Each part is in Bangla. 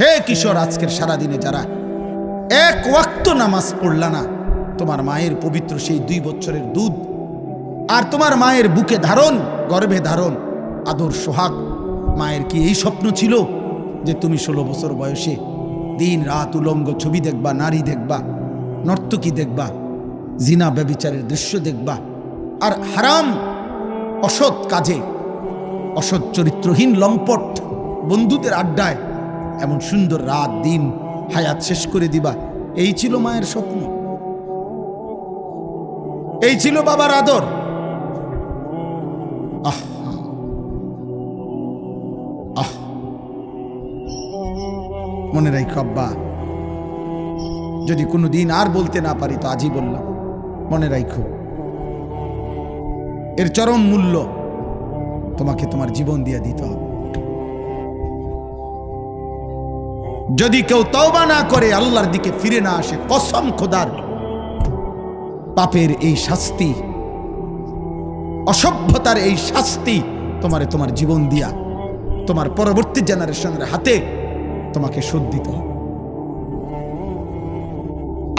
হে কিশোর, আজকের সারাদিনে যারা এক ওয়াক্ত নামাজ পড়লা না, তোমার মায়ের পবিত্র সেই দুই বছরের দুধ আর তোমার মায়ের বুকে ধারণ, গর্ভে ধারণ, আদর, সোহাগ, মায়ের কি এই স্বপ্ন ছিল যে তুমি ষোলো বছর বয়সে দিন রাত উলঙ্গ ছবি দেখবা, নারী দেখবা, নর্তকী দেখবা, জিনা ব্যবিচারের দৃশ্য দেখবা আর হারাম, অসৎ কাজে, অসৎ চরিত্রহীন লম্পট বন্ধুদের আড্ডায় এমন সুন্দর রাত, দিন, হায়াত শেষ করে দিবা। এই ছিল মায়ের স্বপ্ন। এই ছিল বাবার আদর। আহ আহ। মনে রাখো আব্বা, যদি কোনো দিন আর বলতে না পারি তো আজই বললাম। মনে রাখো এর চরম মূল্য তোমাকে তোমার জীবন দিয়ে দিতে হবে। যদি কেউ তওবা না করে, আল্লাহর দিকে ফিরে না আসে, কসম খোদার। পাপের এই শাস্তি, অসভ্যতার এই শাস্তি তোমারে তোমার জীবন দিয়া, তোমার পরবর্তী জেনারেশনের হাতে তোমাকে শোধ দিতে হবে।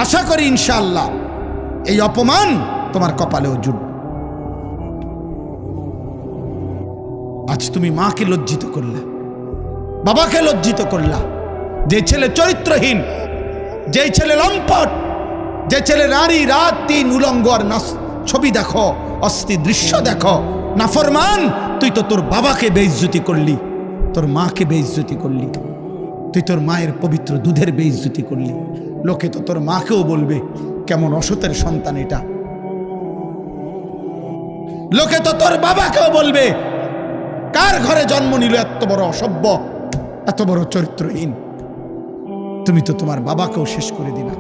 আশা করি ইনশাআল্লাহ এই অপমান তোমার কপালেও জুটবে। আজ তুমি মাকে লজ্জিত করলা, বাবাকে লজ্জিত করলা যে ছেলে চরিত্রহীন, যে ছেলে লম্পট, যে ছেলে নারী, রাত দিন উলঙ্গ আর ছবি দেখো, অস্থি দৃশ্য দেখো। নাফরমান তুই তো তোর বাবাকে বেইজ্জতি করলি, তোর মাকে বেইজ্জতি করলি, তুই তোর মায়ের পবিত্র দুধের বেইজ্জতি করলি। লোকে তো তোর মাকেও বলবে, কেমন অসতের সন্তান এটা। লোকে তো তোর বাবাকেও বলবে, কার ঘরে জন্ম নিল এত বড় অসভ্য, এত বড় চরিত্রহীন? তুমি তো তোমার বাবাকেও শেষ করে দিলা।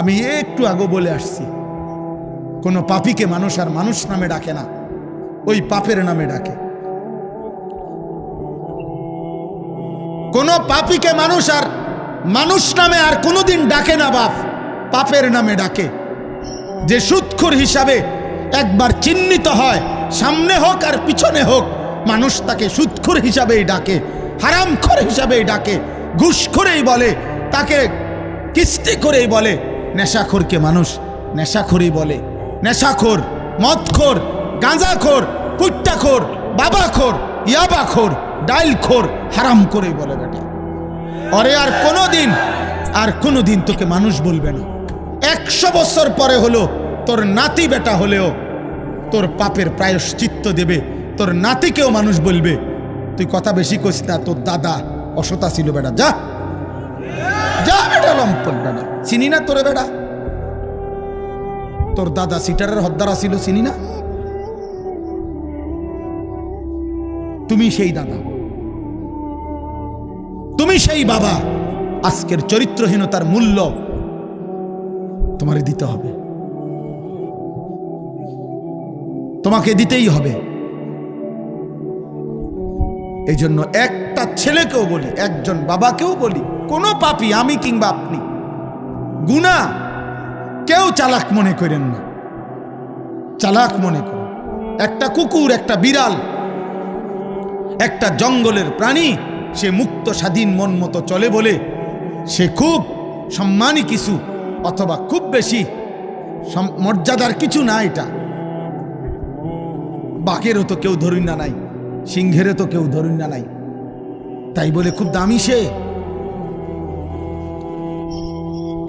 আমি একটু আগে বলে আসছি, কোনো পাপিকে মানুষ আর মানুষ নামে ডাকে না, ওই পাপের নামে ডাকে। কোন পাপিকে মানুষ আর মানুষ নামে আর কোনোদিন ডাকে না বাপ, পাপের নামে ডাকে। যে সুৎখুর হিসাবে একবার চিহ্নিত হয়, সামনে হোক আর পিছনে হোক, মানুষ তাকে সুৎখুর হিসাবেই ডাকে। হারামখোর হিসাবেই ডাকে, ঘুষ করেই বলে, তাকে কিস্তি করেই বলে। নেশাখোরকে মানুষ নেশাখোরই বলে। নেশাখোর, মদখোর, গাঁজাখোর, কুট্টাখোর, বাবাখোর, ইয়াবাখোর, ডাইলখোর, হারাম করেই বলে বেটা। অরে আর কোনোদিন আর কোনোদিন তোকে মানুষ বলবে না। একশো বছর পরে হলো, তোর নাতি বেটা হলেও, তোর পাপের প্রায়শ্চিত্ত দেবে, তোর নাতিকেও মানুষ বলবে। তুই কথা বেশি করিস না, তোর দাদা অসতা ছিল বেটা যা। যা বেটা লম্পট বেটা, চিনি না তোরে বেটা? তোর দাদা সিটারের হদ্দারা ছিল, চিনি না? তুমি সেই দাদা। তুমি সেই বাবা। আজকের চরিত্রহীনতার মূল্য তোমারে দিতে হবে। তোমাকে দিতেই হবে। এই জন্য একটা ছেলেকেও বলি, একজন বাবাকেও বলি, কোনো পাপি, আমি কিংবা আপনি। গুণা, কেউ চালাক মনে করেন না। চালাক মনে করেন। একটা কুকুর, একটা বিড়াল, একটা জঙ্গলের প্রাণী, সে মুক্ত, স্বাধীন, মন মতো চলে বলে, সে খুব সম্মানী কিছু, অথবা খুব বেশি মর্যাদার কিছু না এটা। বাঘেরও তো কেউ ধরুন না নাই। সিংহেরও তো কেউ ধরুন না নাই। তাই বলে খুব দামি সে।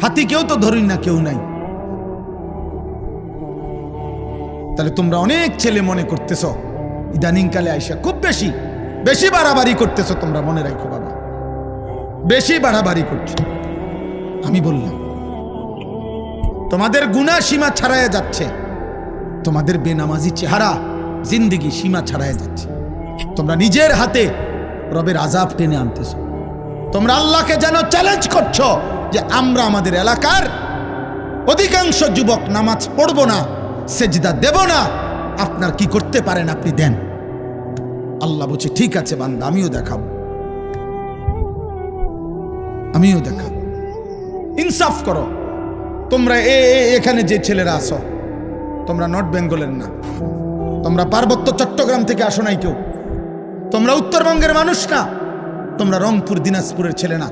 হাতি কেউ তো ধরুন না, কেউ নাই। তাহলে তোমরা অনেক ছেলে মনে করতেছ, ইদানিংকালে আইসা খুব বেশি বেশি বাড়াবাড়ি করতেছ তোমরা, মনে রাখো বাবা। বেশি বাড়াবাড়ি করছ। আমি বললাম, তোমাদের গুণা সীমা ছাড়াইয়া যাচ্ছে, তোমাদের বেনামাজি চেহারা, জিন্দিগি সীমা ছাড়াইয়া যাচ্ছে। তোমরা নিজের হাতে রবের আজাব টেনে আনতেছ। তোমরা আল্লাহকে যেন চ্যালেঞ্জ করছ যে আমরা আমাদের এলাকার অধিকাংশ যুবক নামাজ পড়ব না, সেজদা দেব না, আপনার কি করতে পারেন আপনি দেন। আল্লাহ বলছে, ঠিক আছে বান্দা, আমিও দেখাবো। আমিও দেখাবো। ইনসাফ করো। তোমরা এ এখানে যে ছেলেরা আসো তোমরা নর্থ বেঙ্গলের না। তোমরা পার্বত্য চট্টগ্রাম থেকে আসো নাই কেউ। তোমরা উত্তরবঙ্গের মানুষ না, তোমরা রংপুর, দিনাজপুরের ছেলে না।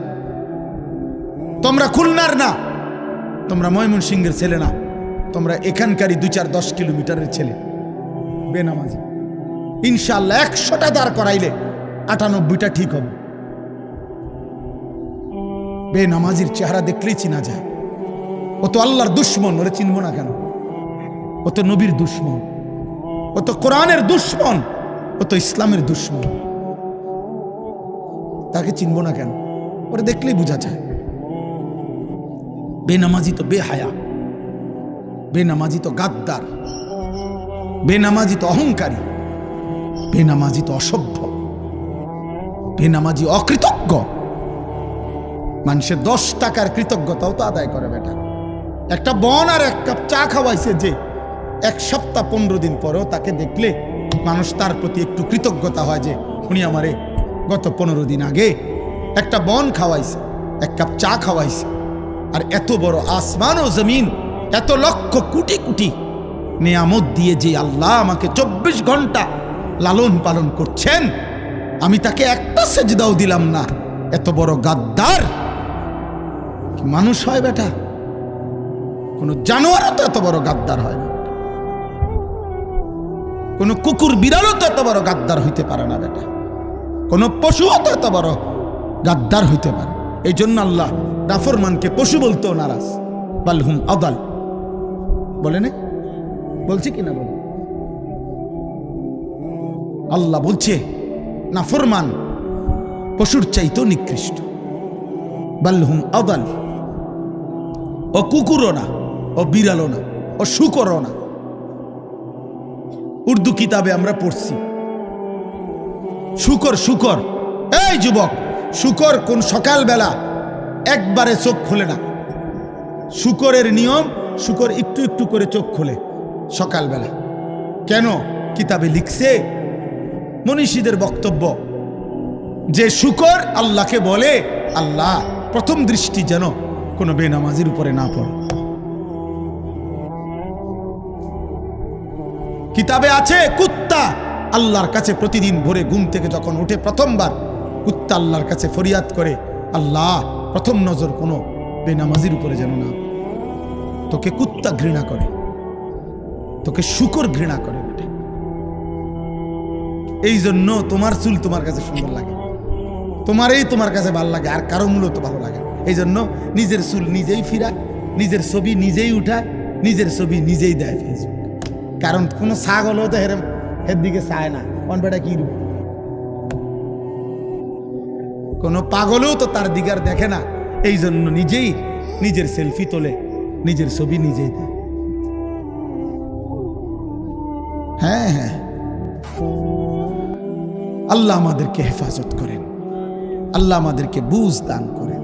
তোমরা খুলনার না, তোমরা ময়মনসিংহের ছেলে না। তোমরা এখানকারই দুই চার দশ কিলোমিটারের ছেলে। বেনামাজি। ইনশাল্লাহ একশোটা দাঁড় করাইলে আটানব্বইটা ঠিক হবে। বেনামাজির চেহারা দেখলেই চিনা যায়। ও তো আল্লাহর দুশ্মন, ওরে চিনব না কেন? ও তো নবীর দুশ্মন। ও তো কোরআনের দুশ্মন। ও তো ইসলামের দুশ্মন। তাকে চিনব না কেন? ওরে দেখলেই বোঝা যায়। বেনামাজি তো বেহায়া, বেনামাজি তো গাদ্দার, বেনামাজি তো অহংকারী, বেনামাজি তো অসভ্য, বেনামাজি অকৃতজ্ঞ। মানুষের দশ টাকার কৃতজ্ঞতাও তো আদায় করে বেটা। একটা বন আর এক কাপ চা খাওয়াইছে যে এক সপ্তাহ পনেরো দিন পরেও তাকে দেখলে মানুষ তার প্রতি একটু কৃতজ্ঞতা হয় যে উনি আমারে গত পনেরো দিন আগে একটা বন খাওয়াইছে, এক কাপ চা খাওয়াইছে। আর এত বড় আসমান ও জমিন, এত লক্ষ কোটি কোটি নিয়ামত দিয়ে যে আল্লাহ আমাকে চব্বিশ ঘণ্টা লালন পালন করছেন, আমি তাকে একটা সেজদাও দিলাম না। এত বড় গাদ্দার। মানুষ হয় বেটা? কোনো জানোয়ারও তো এত বড় গাদ্দার হয় কোন কুকুর বিড়ালও তো এত বড় গাদ্দার হইতে পারে না বেটা। কোন পশুও তো এত বড় গাদ্দার হইতে পারে। এই জন্য আল্লাহ নাফরমানকে পশু বলতেও নারাজ। বালহুম আদাল। বলে নে। বলছে কি না বলে? আল্লাহ বলছে, নাফরমান পশুর চাইতেও নিকৃষ্ট। বাল্হুম আদাল। ও কুকুরও না, ও বিড়ালও না, ও শুকরও না। উর্দু কিতাবে আমরা পড়ছি। শুকর শুকর। এই যুবক, শুকর কোন সকালবেলা? একবারে চোখ খোলে না। শুকরের নিয়ম, শুকর একটু একটু করে চোখ খোলে সকালবেলা। কেন? কিতাবে লিখছে মনীষীদের বক্তব্য। যে শুকর আল্লাহকে বলে, আল্লাহ প্রথম দৃষ্টি যেন কোনো বেনামাজির উপরে না পড়ে। কিতাবে আছে, কুত্তা। আল্লাহর কাছে প্রতিদিন ভোরে ঘুম থেকে যখন উঠে প্রথমবার, কুত্তা আল্লাহর কাছে ফরিয়াদ করে, আল্লাহ, প্রথম নজর কোনো বেনামাজির উপরে যেন না তোকে কুত্তা ঘৃণা করে, তোকে শুকর ঘৃণা করে এই জন্য তোমার চুল তোমার কাছে সুন্দর লাগে। তোমারই তোমার কাছে ভালো লাগে, আর কারও মূলত ভালো লাগে এই জন্য নিজের চুল নিজেই ফিরায়, নিজের ছবি নিজেই উঠায়, নিজের ছবি নিজেই দেয় ফেসবুক কারণ কোনো ছাগলও তো হেরে এর দিকে চায় না। কোন বেটা কি রূপ? কোনো পাগলও তো তার দিকে আর দেখে না। এই জন্য নিজেই নিজের সেলফি তোলে, নিজের ছবি নিজেই দেয়। হ্যাঁ হ্যাঁ। আল্লাহ আমাদেরকে হেফাজত করেন। আল্লাহ আমাদেরকে বুঝ দান করেন।